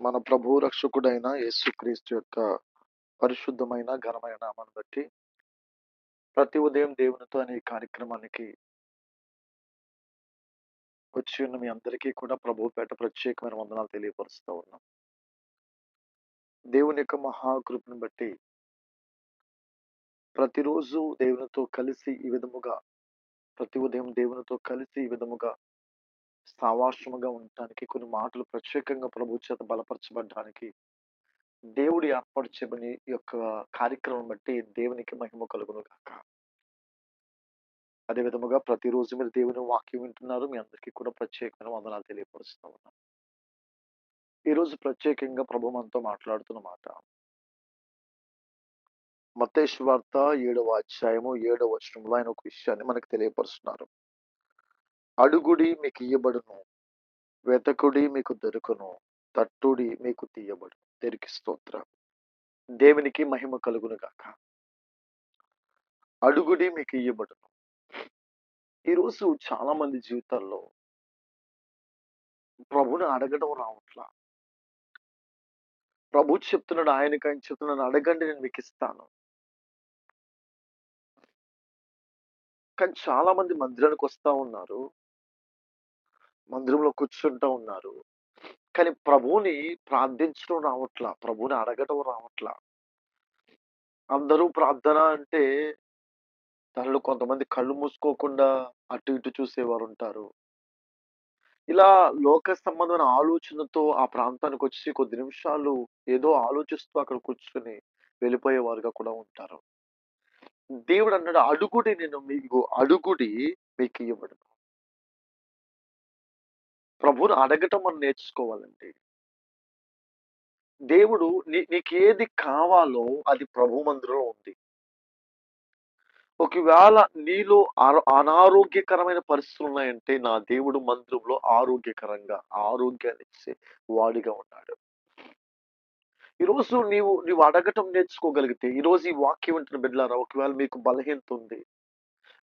మన ప్రభు రక్షకుడైన యేసుక్రీస్తు యొక్క పరిశుద్ధమైన ఘనమైన నామాన్ని బట్టి ప్రతి ఉదయం దేవునితో అనే కార్యక్రమానికి వచ్చి ఉన్న మీ అందరికీ కూడా ప్రభు పేట ప్రత్యేకమైన వందనాలు తెలియపరుస్తూ ఉన్నాం. దేవుని యొక్క మహాకృపను బట్టి ప్రతిరోజు దేవునితో కలిసి ఈ విధముగా ప్రతి ఉదయం దేవునితో కలిసి ఈ విధముగా సావాసముగా ఉండటానికి కొన్ని మాటలు ప్రత్యేకంగా ప్రభు చేత బలపరచబడడానికి దేవుడి ఏర్పరచబని యొక్క కార్యక్రమం బట్టి దేవునికి మహిమ కలుగును గాక అదే విధముగా ప్రతిరోజు మీరు దేవుని వాక్యం వింటున్నారు. మీ అందరికీ కూడా ప్రత్యేకమైన వందనాలు తెలియపరుస్తూ ఉన్నాం. ఈరోజు ప్రత్యేకంగా ప్రభు మనతో మాట్లాడుతున్న మాట. మతేష్ వార్త ఏడవ అధ్యాయము ఏడవ వచనంలో ఆయన ఒక విషయాన్ని మనకు తెలియపరుస్తున్నారు. అడుగుడి మీకు ఇయ్యబడును వెతకుడి మీకు దొరుకును తట్టుడి మీకు తీయబడు తెరికి స్తోత్రం. దేవునికి మహిమ కలుగును గాక అడుగుడి మీకు ఇయ్యబడును ఈరోజు చాలా మంది జీవితాల్లో ప్రభుని అడగడం రావట్లా? ప్రభు చెప్తున్నాడు ఆయనకి ఆయన చెప్తున్నాడు అడగండి నేను మీకు ఇస్తాను కానీ చాలా మంది మందిరానికి వస్తా ఉన్నారు. మందిరంలో కూర్చుంటూ ఉన్నారు. కానీ ప్రభువుని ప్రార్థించడం రావట్లా ప్రభువుని అడగడం రావట్లా. అందరూ ప్రార్థన అంటే దానిలో కొంతమంది కళ్ళు మూసుకోకుండా అటు ఇటు చూసేవారు ఉంటారు. ఇలా లోక సంబంధమైన ఆలోచనతో ఆ ప్రాంతానికి వచ్చి కొద్ది నిమిషాలు ఏదో ఆలోచిస్తూ అక్కడ కూర్చొని వెళ్ళిపోయేవారుగా కూడా ఉంటారు. దేవుడు అన్నాడు అడుగుడి నేను మీకు అడుగుడి మీకు ఇవ్వబడను ప్రభుని అడగటం మనం నేర్చుకోవాలండి దేవుడు నీ నీకేది కావాలో అది ప్రభు మందిరంలో ఉంది. ఒకవేళ నీలో అనారోగ్యకరమైన పరిస్థితులు ఉన్నాయంటే నా దేవుడు మందిరంలో ఆరోగ్యకరంగా ఆరోగ్యాన్ని ఇచ్చే వాడిగా ఉన్నాడు. ఈరోజు నీవు నీవు అడగటం నేర్చుకోగలిగితే ఈరోజు ఈ వాక్యం వింటున్న బిడ్డలారా ఒకవేళ మీకు బలహీనత ఉంది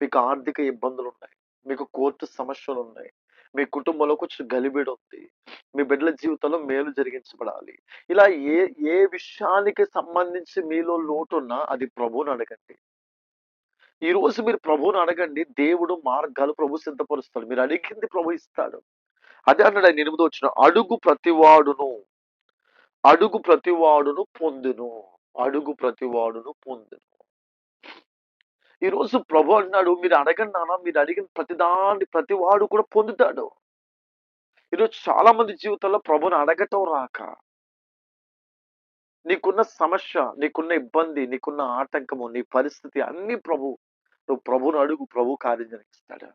మీకు ఆర్థిక ఇబ్బందులు ఉన్నాయి మీకు కోర్టు సమస్యలు ఉన్నాయి మీ కుటుంబంలో కొంచెం గలిబిడి ఉంది. మీ బిడ్డల జీవితంలో మేలు జరిగించబడాలి. ఇలా ఏ ఏ విషయానికి సంబంధించి మీలో లోటు ఉన్నా అది ప్రభువుని అడగండి. ఈ రోజు మీరు ప్రభువుని అడగండి. దేవుడు మార్గాలు ప్రభు సిద్ధపరుస్తాడు. మీరు అడిగింది ప్రభు ఇస్తాడు. అదే అన్నాడు ఆయన ఎనిమిది వచ్చిన అడుగు ప్రతివాడును. అడుగు ప్రతివాడును పొందును. అడుగు ప్రతివాడును పొందును. ఈ రోజు ప్రభు అన్నాడు మీరు అడగండి నాన్న మీరు అడిగిన ప్రతిదాన్ని ప్రతివాడు కూడా పొందుతాడు. ఈరోజు చాలా మంది జీవితంలో ప్రభుని అడగటం రాక నీకున్న సమస్య నీకున్న ఇబ్బంది నీకున్న ఆటంకము నీ పరిస్థితి అన్ని ప్రభు నువ్వు ప్రభుని అడుగు ప్రభు కార్యం జరిగిస్తాడు.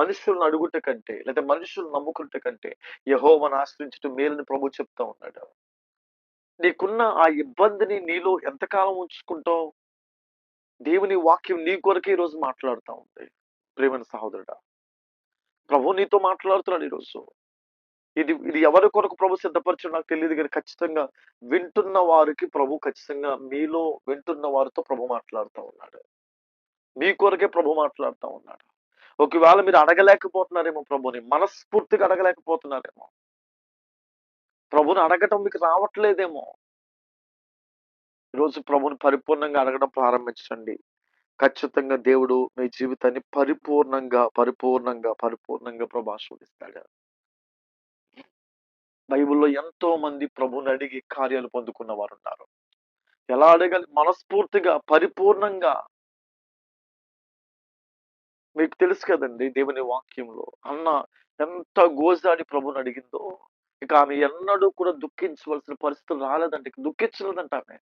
మనుషులను అడుగుట కంటే లేదా మనుషులు నమ్ముకుంట కంటే యహోవను ఆశ్రయించడం మేలని ప్రభు చెప్తా ఉన్నాడు. నీకున్న ఆ ఇబ్బందిని నీలో ఎంతకాలం ఉంచుకుంటావు? దేవుని వాక్యం నీ కొరకు ఈరోజు మాట్లాడుతూ ఉంది. ప్రేమైన సహోదరుడా ప్రభు నీతో మాట్లాడుతున్నాడు ఈరోజు. ఇది ఇది ఎవరి కొరకు ప్రభు సిద్ధపరచడం నాకు తెలియదు కానీ ఖచ్చితంగా వింటున్న వారికి ప్రభు ఖచ్చితంగా మీలో వింటున్న వారితో ప్రభు మాట్లాడుతూ ఉన్నాడు. మీ కొరకే ప్రభు మాట్లాడుతూ ఉన్నాడు. ఒకవేళ మీరు అడగలేకపోతున్నారేమో ప్రభుని మనస్ఫూర్తిగా అడగలేకపోతున్నారేమో ప్రభుని అడగటం మీకు రావట్లేదేమో ఈరోజు ప్రభుని పరిపూర్ణంగా అడగడం ప్రారంభించండి. ఖచ్చితంగా దేవుడు మీ జీవితాన్ని పరిపూర్ణంగా పరిపూర్ణంగా పరిపూర్ణంగా ప్రభు ఆస్వాదిస్తాడు. బైబిల్లో ఎంతో మంది ప్రభుని అడిగి కార్యాలు పొందుకున్న వారు ఉన్నారు ఎలా అడగాలి? మనస్ఫూర్తిగా పరిపూర్ణంగా. మీకు తెలుసు కదండి దేవుని వాక్యంలో అన్న ఎంత గోజాడి ప్రభుని అడిగిందో ఇక ఆమె ఎన్నడూ కూడా దుఃఖించవలసిన పరిస్థితులు రాలేదంట దుఃఖించలేదంట ఆమె.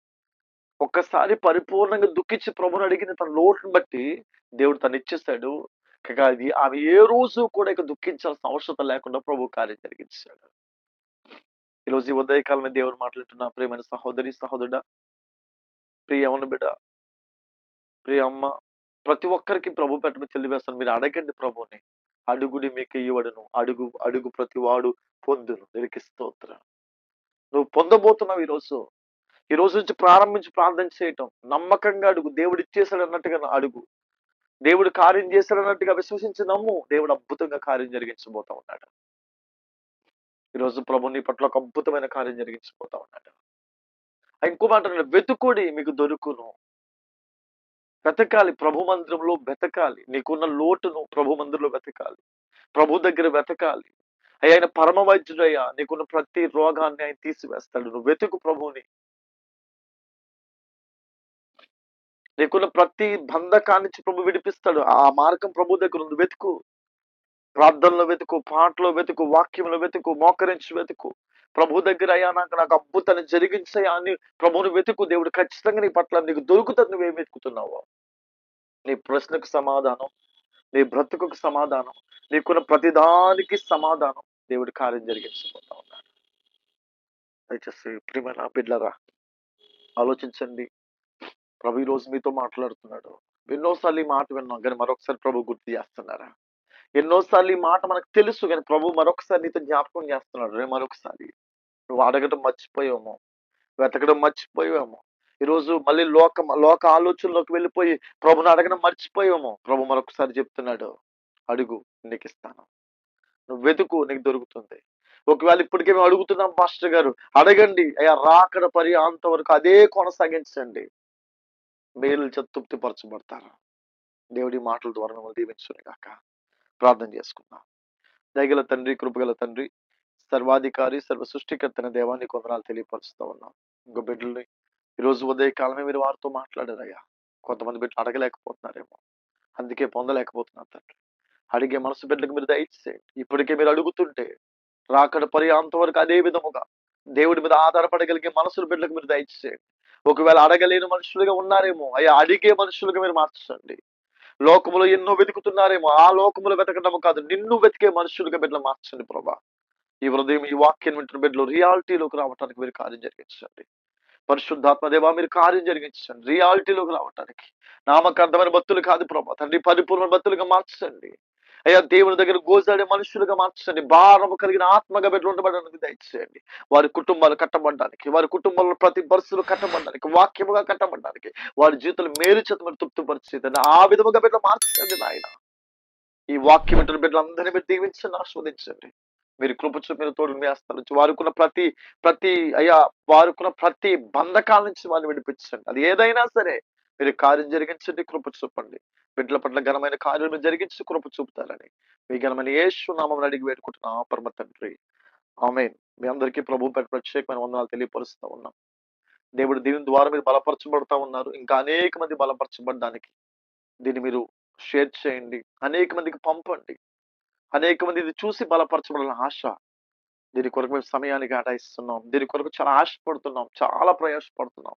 ఒక్కసారి పరిపూర్ణంగా దుఃఖించి ప్రభుని అడిగిన తన లోటుని బట్టి దేవుడు తను ఇచ్చేస్తాడు ఇక అది ఆమె ఏ రోజు కూడా ఇక దుఃఖించాల్సిన అవసరం లేకుండా ప్రభు కార్యం జరిగించాడు. ఈరోజు ఈ ఉదయకాలమే దేవుడు మాట్లాడుతున్న ప్రియమైన సహోదరి సహోదరుడ ప్రియ బిడ బిడ్డ ప్రియ అమ్మ ప్రతి ఒక్కరికి ప్రభు పెట్టమని తెలియవేస్తాను మీరు అడగండి ప్రభుని. అడుగుడి మీకు ఇవ్వడను. అడుగు అడుగు ప్రతి వాడు పొందును. దీనికి స్తోత్ర. నువ్వు పొందబోతున్నావు ఈరోజు ఈ రోజు నుంచి ప్రారంభించి ప్రార్థన చేయటం. నమ్మకంగా అడుగు. దేవుడు ఇచ్చేసాడు అన్నట్టుగా అడుగు. దేవుడు కార్యం చేశాడు అన్నట్టుగా విశ్వసించి నమ్ము. దేవుడు అద్భుతంగా కార్యం జరిగించబోతా ఉన్నాడు. ఈరోజు ప్రభు నీ పట్ల ఒక అద్భుతమైన కార్యం జరిగించిపోతా ఉన్నాడు. ఇంకో మాట వెతుకుడి మీకు దొరుకును. వెతకాలి. ప్రభు మందిరంలో వెతకాలి. నీకున్న లోటును ప్రభు మందిరంలో వెతకాలి. ప్రభు దగ్గర వెతకాలి. అయ్యా ఆయన పరమ వైద్యుడయ్యా. నీకున్న ప్రతి రోగాన్ని ఆయన తీసివేస్తాడు. నువ్వు వెతుకు ప్రభువుని. నీకున్న ప్రతి బంధకాన్నించి ప్రభు విడిపిస్తాడు. ఆ మార్గం ప్రభు దగ్గర ఉంది వెతుకు. ప్రార్థనలో వెతుకు పాటలో వెతుకు వాక్యంలో వెతుకు మోకరించి వెతుకు. ప్రభు దగ్గర అయ్యా నాకు నాకు అద్భుతాన్ని జరిగించాయా అని ప్రభువుని వెతుకు. దేవుడు ఖచ్చితంగా నీ పట్ల నీకు దొరుకుతుంది నువ్వేం వెతుకుతున్నావు. నీ ప్రశ్నకు సమాధానం నీ బ్రతుకుకు సమాధానం నీకున్న ప్రతిదానికి సమాధానం దేవుడి కార్యం జరిగించబోతా ఉన్నాడు. దయచేసి ప్రియమైన బిడ్లరా ఆలోచించండి. ప్రభు ఈ రోజు మీతో మాట్లాడుతున్నాడు. ఎన్నోసార్లు ఈ మాట విన్నాం కానీ మరొకసారి ప్రభు గుర్తు చేస్తున్నారా? ఎన్నోసార్లు ఈ మాట మనకు తెలుసు కానీ ప్రభు మరొకసారి నీతో జ్ఞాపకం చేస్తున్నాడు. రే మరొకసారి. నువ్వు అడగడం మర్చిపోయావేమో వెతకడం మర్చిపోయావేమో ఈరోజు మళ్ళీ లోక లోక ఆలోచనలోకి వెళ్ళిపోయి ప్రభుని అడగడం మర్చిపోయావేమో ప్రభు మరొకసారి చెప్తున్నాడు అడుగు నీకు ఇస్తాను. నువ్వు వెతుకు నీకు దొరుకుతుంది. ఒకవేళ ఇప్పటికే మేము అడుగుతున్నాం మాస్టర్ గారు అడగండి. అయ్యా రాకడ పరి వరకు అదే కొనసాగించండి. మేలు చతుప్తి పరచబడతారు దేవుడి మాటల ద్వారా మిమ్మల్ని దీవించుని ప్రార్థన చేసుకుందాం. దయగల తండ్రి కృపగల తండ్రి సర్వాధికారి సర్వ సృష్టికర్తన దేవాన్ని కొందనాలు తెలియపరుస్తూ ఉన్నాం. ఇంకో బిడ్డల్ని ఈరోజు ఉదయ కాలమే మీరు వారితో మాట్లాడారయ్యా. కొంతమంది బిడ్డలు అడగలేకపోతున్నారేమో. అందుకే పొందలేకపోతున్నారు తండ్రి. అడిగే మనసు బిడ్డలకు మీరు దయచేయండి ఇప్పటికే మీరు అడుగుతుంటే రాకడ పరి వరకు అదే విధముగా దేవుడి మీద ఆధారపడగలిగే మనసులు బిడ్డలకు మీరు దయచేయండి ఒకవేళ అడగలేని మనుషులుగా ఉన్నారేమో అయ్యా అడిగే మనుషులుగా మీరు మార్చండి. లోకములో ఎన్నో వెతుకుతున్నారేమో ఆ లోకములు వెతకడం కాదు నిన్ను వెతికే మనుషులుగా బిడ్డలు మార్చండి ప్రభా. ఈ హృదయం ఈ వాక్యం వింటున్న బిడ్డలు రియాలిటీలోకి రావడానికి మీరు కార్యం జరిగించండి. పరిశుద్ధాత్మ దేవా మీరు కార్యం జరిగించండి. రియాలిటీలోకి రావటానికి. నామకార్థమైన భక్తులు కాదు ప్రభా తండ్రి పరిపూర్ణ భక్తులుగా మార్చండి. అయ్యా దేవుని దగ్గర గోజాడే మనుషులుగా మార్చండి. భారము కలిగిన ఆత్మగా బిడ్డలు ఉండబడడానికి దయచేయండి. వారి కుటుంబాలు కట్టబడడానికి వారి కుటుంబంలో ప్రతి పరిస్థితులు కట్టబడడానికి వాక్యముగా కట్టబడడానికి వారి జీవితంలో మేలు చేత మీరు తృప్తిపరిచేదండి. ఆ విధముగా బిడ్డలు మార్చండి నాయన. ఈ వాక్యం ఇంటర్ బిడ్డలందరినీ మీరు దీవించండి ఆస్వాదించండి మీరు కృప చూపి మీరు తోడు నుంచి వారుకున్న ప్రతి ప్రతి అయ్యా వారికున్న ప్రతి బంధకాల నుంచి వారిని విడిపించండి. అది ఏదైనా సరే మీరు కార్యం జరిగించండి కృప చూపండి. బిడ్డల పట్ల ఘనమైన కార్యము జరిగించి కృప చూపుతారని. మీ ఘనమైన యేసు నామం అడిగి వేడుకుంటున్నా. పరమ తండ్రి. ఆమె మీ అందరికీ ప్రభు పేరు ప్రత్యేకమైన వందనాలు తెలియపరుస్తూ ఉన్నాం. దేవుడు దీని ద్వారా మీరు బలపరచబడతా ఉన్నారు. ఇంకా అనేక మంది బలపరచబడడానికి. దీన్ని మీరు షేర్ చేయండి. అనేక మందికి పంపండి. అనేక మంది ఇది చూసి బలపరచబడాలని ఆశ. దీని కొరకు మేము సమయాన్ని కేటాయిస్తున్నాం. దీని కొరకు చాలా ఆశపడుతున్నాం. చాలా ప్రయాసపడుతున్నాం.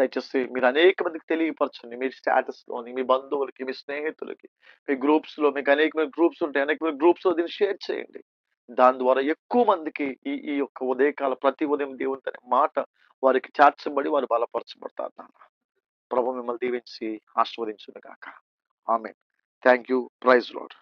దయచేసి మీరు అనేక మందికి తెలియపరచండి. మీ స్టేటస్లోని మీ బంధువులకి మీ స్నేహితులకి మీ గ్రూప్స్లో మీకు అనేకమైన గ్రూప్స్ ఉంటాయి. అనేకమైన గ్రూప్స్లో దీన్ని షేర్ చేయండి. దాని ద్వారా ఎక్కువ మందికి ఈ ఈ యొక్క ఉదయకాల ప్రతి ఉదయం దేవుని అనే మాట వారికి చేర్చబడి వారు బలపరచబడతారు నాన్న. ప్రభు మిమ్మల్ని దీవించి ఆస్వాదించును గాక. ఆమె థ్యాంక్ యూ ప్రైజ్ లోడ్